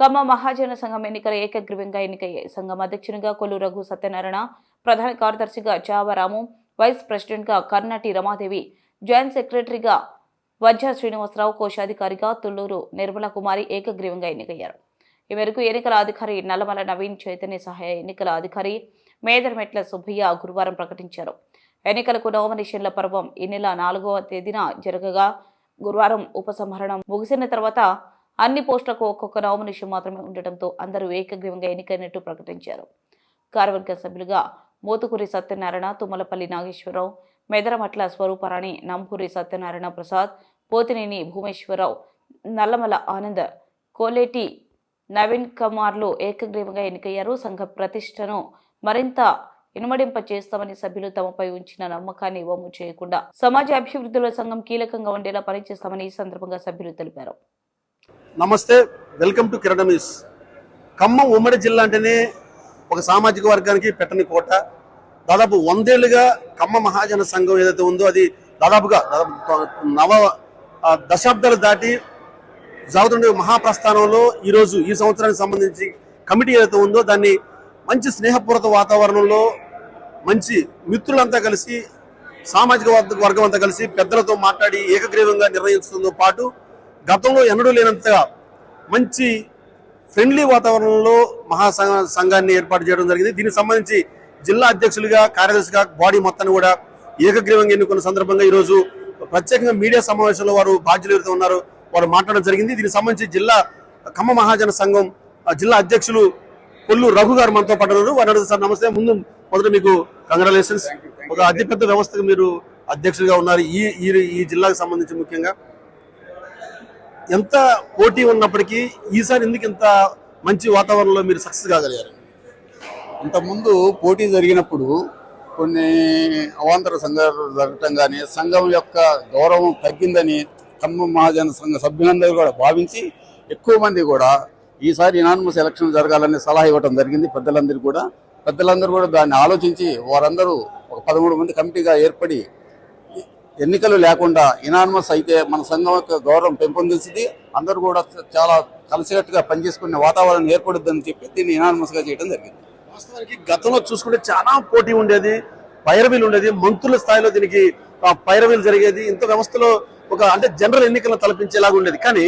ఖమ్మ మహాజన సంఘం ఎన్నికల ఏకగ్రీవంగా ఎన్నికయ్యాయి సంఘం అధ్యక్షునిగా కొల్లు రఘు సత్యనారాయణ ప్రధాన కార్యదర్శిగా చావరాము వైస్ ప్రెసిడెంట్గా కర్ణాటి రమాదేవి జాయింట్ సెక్రటరీగా వజ్జా శ్రీనివాసరావు కోశాధికారిగా తుళ్ళూరు నిర్మలా కుమారి ఏకగ్రీవంగా ఎన్నికయ్యారు. ఈ మేరకు ఎన్నికల అధికారి నల్లమల నవీన్ చైతన్య సహాయ ఎన్నికల అధికారి మేదర్మెట్ల సుబ్బయ్య గురువారం ప్రకటించారు. ఎన్నికలకు నామినేషన్ల పర్వం ఈ నెల నాలుగవ తేదీన జరగగా గురువారం ఉపసంహరణం ముగిసిన తర్వాత అన్ని పోస్టులకు ఒక్కొక్క నామినేషన్ మాత్రమే ఉండటంతో అందరూ ఏకగ్రీవంగా ఎన్నికైనట్టు ప్రకటించారు. కార్యవర్గ సభ్యులుగా మోతుకూరి సత్యనారాయణ తుమ్మలపల్లి నాగేశ్వరరావు మెదరమట్ల స్వరూపరాణి నంపూరి సత్యనారాయణ ప్రసాద్ పోతినేని భూమేశ్వరరావు నల్లమల ఆనంద్ కోలేటి నవీన్ కుమార్లు ఏకగ్రీవంగా ఎన్నికయ్యారు. సంఘ ప్రతిష్టను మరింత ఇనుమడింప చేస్తామని సభ్యులు తమపై ఉంచిన నమ్మకాన్ని వమ్ము చేయకుండా సమాజ అభివృద్ధిలో సంఘం కీలకంగా ఉండేలా పనిచేస్తామని ఈ సందర్భంగా సభ్యులు తెలిపారు. నమస్తే వెల్కమ్ టు కిరణమీస్ న్యూస్. ఖమ్మం ఉమ్మడి జిల్లా అంటేనే ఒక సామాజిక వర్గానికి పెట్టని కోట. దాదాపు వందేళ్ళుగా ఖమ్మ మహాజన సంఘం ఏదైతే ఉందో అది దాదాపుగా నవ దశాబ్దాలు దాటి సాగుతుండే మహాప్రస్థానంలో ఈరోజు ఈ సంవత్సరానికి సంబంధించి కమిటీ ఏదైతే ఉందో దాన్ని మంచి స్నేహపూర్వక వాతావరణంలో మంచి మిత్రులంతా కలిసి సామాజిక వర్గ- వర్గం అంతా కలిసి పెద్దలతో మాట్లాడి ఏకగ్రీవంగా నిర్ణయిస్తుందో పాటు గతంలో ఎన్నడూ లేనంతగా మంచి ఫ్రెండ్లీ వాతావరణంలో మహా సంఘ- సంఘాన్ని ఏర్పాటు చేయడం జరిగింది. దీనికి సంబంధించి జిల్లా అధ్యక్షులుగా కార్యదర్శిగా బాడీ మొత్తాన్ని కూడా ఏకగ్రీవంగా ఎన్నుకున్న సందర్భంగా ఈరోజు ప్రత్యేకంగా మీడియా సమావేశంలో వారు బాధ్యులు ఎవరైతే ఉన్నారో వారు మాట్లాడడం జరిగింది. దీనికి సంబంధించి జిల్లా ఖమ్మ మహాజన సంఘం జిల్లా అధ్యక్షులు కొల్లు రఘు గారు మనతో ఉన్నారు. వారు అడుగుతారు సార్ నమస్తే. ముందు మొదట మీకు కంగ్రాచులేషన్స్. ఒక అతిపెద్ద వ్యవస్థకు మీరు అధ్యక్షులుగా ఉన్నారు. ఈ ఈ జిల్లాకు సంబంధించి ముఖ్యంగా. ఎంత పోటీ ఉన్నప్పటికీ ఈసారి ఎందుకు ఇంత మంచి వాతావరణంలో మీరు సక్సెస్ కాగలిగారు? ఇంతకుముందు పోటీ జరిగినప్పుడు కొన్ని అవాంతర సంఘాలు జరగటం కానీ సంఘం యొక్క గౌరవం తగ్గిందని ఖమ్మం మహాజన సంఘ సభ్యులందరూ కూడా భావించి ఎక్కువ మంది కూడా ఈసారి ఇనానమస్ ఎలక్షన్ జరగాలని సలహా ఇవ్వడం జరిగింది. పెద్దలందరూ కూడా పెద్దలందరూ కూడా దాన్ని ఆలోచించి వారందరూ ఒక పదమూడు మంది కమిటీగా ఏర్పడి ఎన్నికలు లేకుండా ఇనానమస్ అయితే మన సంఘం యొక్క గౌరవం పెంపొందించింది. అందరూ కూడా చాలా కలిసికట్టుగా పనిచేసుకునే వాతావరణం ఏర్పడుద్దని చెప్పి దీన్ని ఇనానమస్గా చేయడం జరిగింది. వాస్తవానికి గతంలో చూసుకుంటే చాలా పోటీ ఉండేది పైరవీలు ఉండేది. మంత్రుల స్థాయిలో దీనికి పైరవీలు జరిగేది. ఇంత వ్యవస్థలో ఒక అంటే జనరల్ ఎన్నికలను తలపించేలాగా ఉండేది. కానీ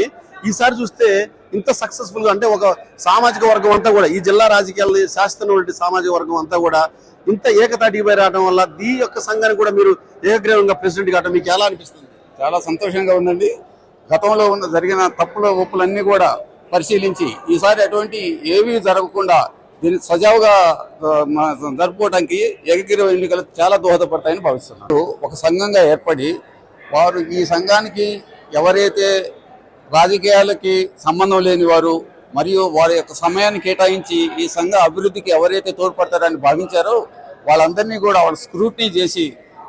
ఈసారి చూస్తే ఇంత సక్సెస్ఫుల్గా అంటే ఒక సామాజిక వర్గం అంతా కూడా ఈ జిల్లా రాజకీయాలు శాస్త్రం సామాజిక వర్గం అంతా కూడా ఇంత ఏకతాటికి పై రావడం వల్ల ఈ యొక్క సంఘాన్ని కూడా మీరు ఏకగ్రీవంగా ప్రెసిడెంట్ కావడం మీకు ఎలా అనిపిస్తుంది? చాలా సంతోషంగా ఉందండి. గతంలో ఉన్న జరిగిన తప్పుల ఒప్పులన్నీ కూడా పరిశీలించి ఈసారి అటువంటి ఏమీ జరగకుండా దీన్ని సజావుగా జరుపుకోవడానికి ఏకగ్రీవ ఎన్నికలు చాలా దోహదపడతాయని భావిస్తున్నారు ఒక సంఘంగా ఏర్పడి వారు ఈ సంఘానికి ఎవరైతే రాజకీయాలకి సంబంధం లేని వారు మరియు వారి యొక్క సమయాన్ని కేటాయించి ఈ సంఘ అభివృద్ధికి ఎవరైతే తోడ్పడతారని భావించారో వాళ్ళందరినీ కూడా వాళ్ళు స్క్రూటినీ చేసి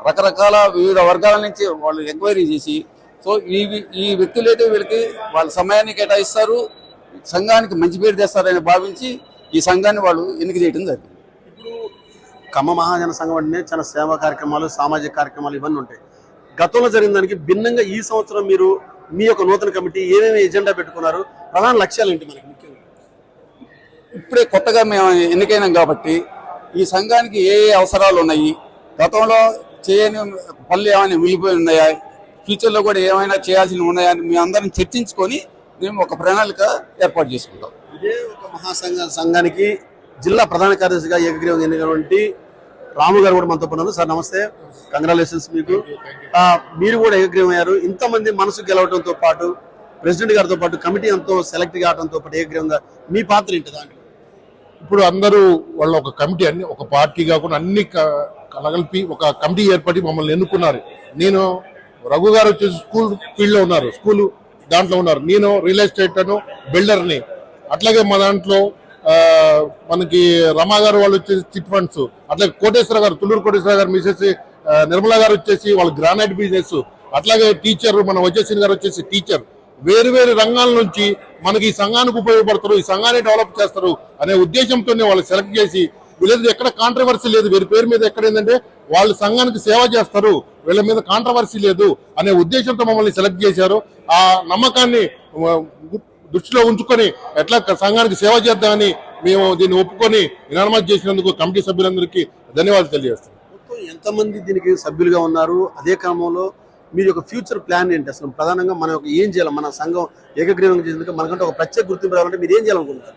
రకరకాల వివిధ వర్గాల నుంచి వాళ్ళు ఎంక్వైరీ చేసి సో ఈ ఈ వ్యక్తులైతే వీళ్ళకి వాళ్ళ సమయాన్ని కేటాయిస్తారు సంఘానికి మంచి పేరు తెస్తారని భావించి ఈ సంఘాన్ని వాళ్ళు ఎన్నిక చేయడం జరిగింది. ఇప్పుడు ఖమ్మ మహాజన సంఘం అంటే చాలా సేవా కార్యక్రమాలు సామాజిక కార్యక్రమాలు ఇవన్నీ ఉంటాయి. గతంలో జరిగిన దానికి భిన్నంగా ఈ సంవత్సరం మీరు మీ యొక్క నూతన కమిటీ ఏమేమి ఎజెండా పెట్టుకున్నారు? ప్రధాన లక్ష్యాలు ఏంటి మనకి ముఖ్యంగా? ఇప్పుడే కొత్తగా మేము ఎన్నికైనాం కాబట్టి ఈ సంఘానికి ఏ ఏ అవసరాలు ఉన్నాయి? గతంలో చేయని పనులు ఏమైనా మిగిలిపోయి ఉన్నాయా? ఫ్యూచర్లో కూడా ఏమైనా చేయాల్సినవి ఉన్నాయా అని మేము అందరం చర్చించుకొని మేము ఒక ప్రణాళిక ఏర్పాటు చేసుకుంటాం. ఇదే ఒక మహాసంఘ సంఘానికి జిల్లా ప్రధాన కార్యదర్శిగా ఏకగ్రీవం ఎన్నికటువంటి రాము గారు కూడా మనతో ఉన్నారు. సార్ నమస్తే. కంగ్రాచులేషన్స్ మీకు. మీరు కూడా ఏకగ్రీవం అయ్యారు ఇంతమంది మనసు గెలవడంతో పాటు ప్రెసిడెంట్ గారితో పాటు కమిటీ ఎంతో సెలెక్ట్ కావడంతో పాటు ఏకగ్రీవంగా మీ పాత్ర ఏంటి దాంట్లో? ఇప్పుడు అందరూ వాళ్ళ ఒక కమిటీ అన్ని ఒక పార్టీ కాకుండా అన్ని కలగలిపి ఒక కమిటీ ఏర్పడి మమ్మల్ని ఎన్నుకున్నారు. నేను రఘు గారు వచ్చేసి స్కూల్ ఫీల్డ్లో ఉన్నారు స్కూల్ దాంట్లో ఉన్నారు. నేను రియల్ ఎస్టేట్ అను బిల్డర్ని అట్లాగే మా దాంట్లో మనకి రమా గారు వాళ్ళు వచ్చేసి చిట్ ఫండ్స్ అట్లాగే కోటేశ్వర గారు తుళ్ళూరు కోటేశ్వర గారు మిసెస్ నిర్మలా గారు వచ్చేసి వాళ్ళ గ్రానైట్ బిజినెస్ అట్లాగే టీచర్ మన వచ్చేసి గారు వచ్చేసి టీచర్. వేరు వేరు రంగాల నుంచి మనకి ఈ సంఘానికి ఉపయోగపడతారు ఈ సంఘాన్ని డెవలప్ చేస్తారు అనే ఉద్దేశంతోనే వాళ్ళు సెలెక్ట్ చేసి వీళ్ళది ఎక్కడ కాంట్రవర్సీ లేదు వీరి పేరు మీద ఎక్కడ ఏంటంటే వాళ్ళు సంఘానికి సేవ చేస్తారు వీళ్ళ మీద కాంట్రవర్సీ లేదు అనే ఉద్దేశంతో మమ్మల్ని సెలెక్ట్ చేశారు. ఆ నమ్మకాన్ని దృష్టిలో ఉంచుకొని ఎట్లా సంఘానికి సేవ చేద్దామని మేము దీన్ని ఒప్పుకొని ఇనానమతి చేసినందుకు కమిటీ సభ్యులందరికీ ధన్యవాదాలు తెలియజేస్తాం మొత్తం ఎంతమంది దీనికి సభ్యులుగా ఉన్నారు? అదే క్రమంలో మీరు యొక్క ఫ్యూచర్ ప్లాన్ ఏంటి? అసలు ప్రధానంగా మనం ఏం చేయాలి? మన సంఘం ఏకగ్రీవంగా చేసేందుకు మనకంటే ఒక ప్రత్యేక గుర్తింపు రావాలంటే మీరు ఏం చేయాలనుకుంటున్నారు?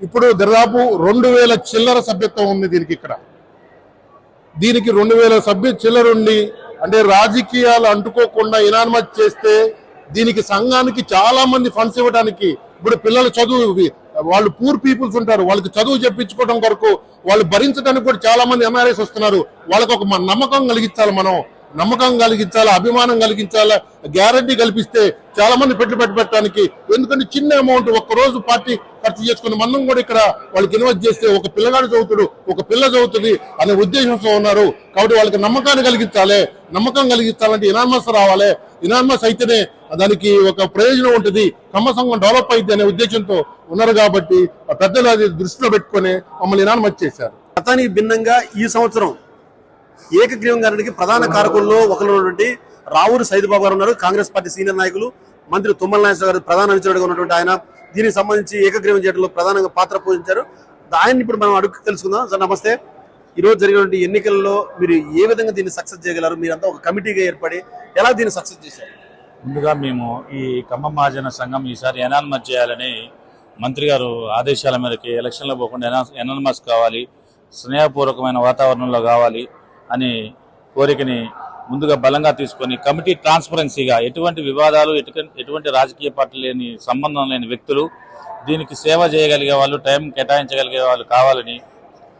ఇప్పుడు దాదాపు రెండు వేల చిల్లర సభ్యత్వం ఉంది దీనికి ఇక్కడ. దీనికి రెండు వేల సభ్య చిల్లర ఉండి అంటే రాజకీయాలు అంటుకోకుండా ఇనానమతి చేస్తే దీనికి సంఘానికి చాలా మంది ఫండ్స్ ఇవ్వడానికి ఇప్పుడు పిల్లల చదువు వాళ్ళు పూర్ పీపుల్స్ ఉంటారు. వాళ్ళకి చదువు చెప్పించుకోవడం కొరకు వాళ్ళు భరించడానికి కూడా చాలా మంది ఎంఆర్ఎస్ వస్తున్నారు. వాళ్ళకి ఒక నమ్మకం కలిగించాలి మనం. నమ్మకం కలిగించాలా అభిమానం కలిగించాలా గ్యారంటీ కల్పిస్తే చాలా మంది పెట్టుబడి పెట్టి పెట్టడానికి. ఎందుకంటే చిన్న అమౌంట్ ఒక్క రోజు పార్టీ ఖర్చు చేసుకుని మనం కూడా ఇక్కడ వాళ్ళకి ఇన్వెస్ట్ చేస్తే ఒక పిల్లగాడు చదువుతాడు ఒక పిల్ల చదువుతుంది అనే ఉద్దేశంతో ఉన్నారు. కాబట్టి వాళ్ళకి నమ్మకాన్ని కలిగించాలి. నమ్మకం కలిగించాలంటే ఇనామస్ రావాలి. ఇనామస్ అయితేనే దానికి ఒక ప్రయోజనం ఉంటుంది. కమ్మ సంఘం డెవలప్ అయింది అనే ఉద్దేశంతో ఉన్నారు కాబట్టి ఆ పెద్దలు అది దృష్టిలో పెట్టుకొని మమ్మల్ని ఇనామస్ చేశారు. గతానికి భిన్నంగా ఈ సంవత్సరం ఏకగ్రీవం గారికి ప్రధాన కారకుల్లో ఒకరు ఉన్నటువంటి సైదుబాబు గారు ఉన్నారు. కాంగ్రెస్ పార్టీ సీనియర్ నాయకులు మంత్రి తుమ్మల నాగేశ్వర గారు ప్రధాన అనుచరుడుగా ఉన్నటువంటి ఆయన. దీనికి సంబంధించి ఏకగ్రీవం చేయడంలో ప్రధానంగా పాత్ర పోషించారు. ఆయన ఇప్పుడు మనం అడుగు తెలుసుకుందాం. సార్ నమస్తే. ఈరోజు జరిగినటువంటి ఎన్నికల్లో మీరు ఏ విధంగా దీన్ని సక్సెస్ చేయగలరు? మీరంతా ఒక కమిటీగా ఏర్పడి ఎలా దీన్ని సక్సెస్ చేశారు? ముందుగా మేము ఈ ఖమ్మం మహాజన సంఘం ఈసారి ఎనాన్మస్ చేయాలని మంత్రి గారు ఆదేశాల మేరకు ఎలక్షన్లో పోకుండా ఎనా- కావాలి. స్నేహపూర్వకమైన వాతావరణంలో కావాలి. అని కోరికని ముందుగా బలంగా తీసుకొని కమిటీ ట్రాన్స్పరెన్సీగా ఎటువంటి వివాదాలు ఎటువంటి రాజకీయ పార్టీ లేని సంబంధం లేని వ్యక్తులు దీనికి సేవ చేయగలిగే వాళ్ళు టైం కేటాయించగలిగే వాళ్ళు కావాలని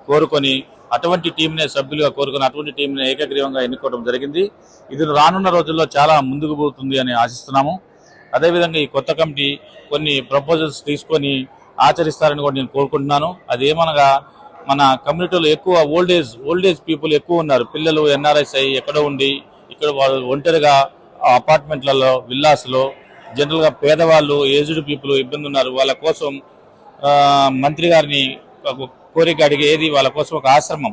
కోరుకొని అటువంటి టీంనే సభ్యులుగా కోరుకుని అటువంటి టీంని ఏకగ్రీవంగా ఎన్నుకోవడం జరిగింది. ఇది రానున్న రోజుల్లో చాలా ముందుకు పోతుంది అని ఆశిస్తున్నాము. అదేవిధంగా ఈ కొత్త కమిటీ కొన్ని ప్రపోజల్స్ తీసుకొని ఆచరిస్తారని కూడా నేను కోరుకుంటున్నాను. అదేమనగా మన కమ్యూనిటీలో ఎక్కువ ఓల్డేజ్ ఓల్డేజ్ పీపుల్ ఎక్కువ ఉన్నారు. పిల్లలు ఎన్ఆర్ఎస్ అయ్యి ఎక్కడ ఉండి ఇక్కడ వాళ్ళు ఒంటరిగా అపార్ట్మెంట్లలో విల్లాస్లో జనరల్గా పేదవాళ్ళు ఏజ్డ్ పీపుల్ ఇబ్బంది ఉన్నారు. వాళ్ళ కోసం మంత్రి గారిని కోరిక అడిగి ఏది వాళ్ళ కోసం ఒక ఆశ్రమం.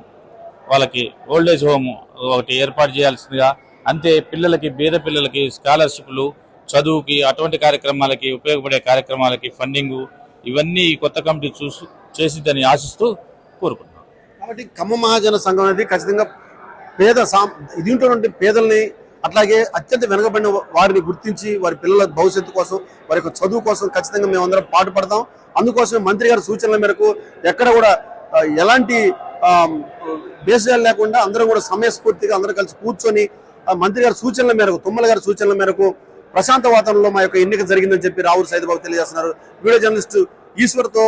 వాళ్ళకి ఓల్డ్ ఏజ్ హోమ్ ఒకటి ఏర్పాటు చేయాల్సిందిగా. అంతే పిల్లలకి బీద పిల్లలకి స్కాలర్షిప్లు చదువుకి అటువంటి కార్యక్రమాలకి ఉపయోగపడే కార్యక్రమాలకి ఫండింగ్ ఇవన్నీ కొత్త కమిటీ చూసి చేసిద్దని ఆశిస్తూ కోరుకుంటున్నాను కాబట్టి ఖమ్మ మహాజన సంఘం అనేది ఖచ్చితంగా పేద సా దీంట్లో పేదల్ని అట్లాగే అత్యంత వెనకబడిన వారిని గుర్తించి వారి పిల్లల భవిష్యత్తు కోసం వారి యొక్క చదువు కోసం ఖచ్చితంగా మేమందరం పాటుపడతాం. అందుకోసమే మంత్రి గారి సూచనల మేరకు ఎక్కడ కూడా ఎలాంటి భేషజాలు లేకుండా అందరం కూడా సమయస్ఫూర్తిగా అందరం కలిసి కూర్చొని ఆ, మంత్రి గారి సూచనల మేరకు తుమ్మల గారి సూచనల మేరకు ప్రశాంత వాతావరణంలో మా యొక్క ఎన్నిక జరిగిందని చెప్పి రావురు సైదబాబు తెలియజేస్తున్నారు. Video journalist ఈశ్వర్తో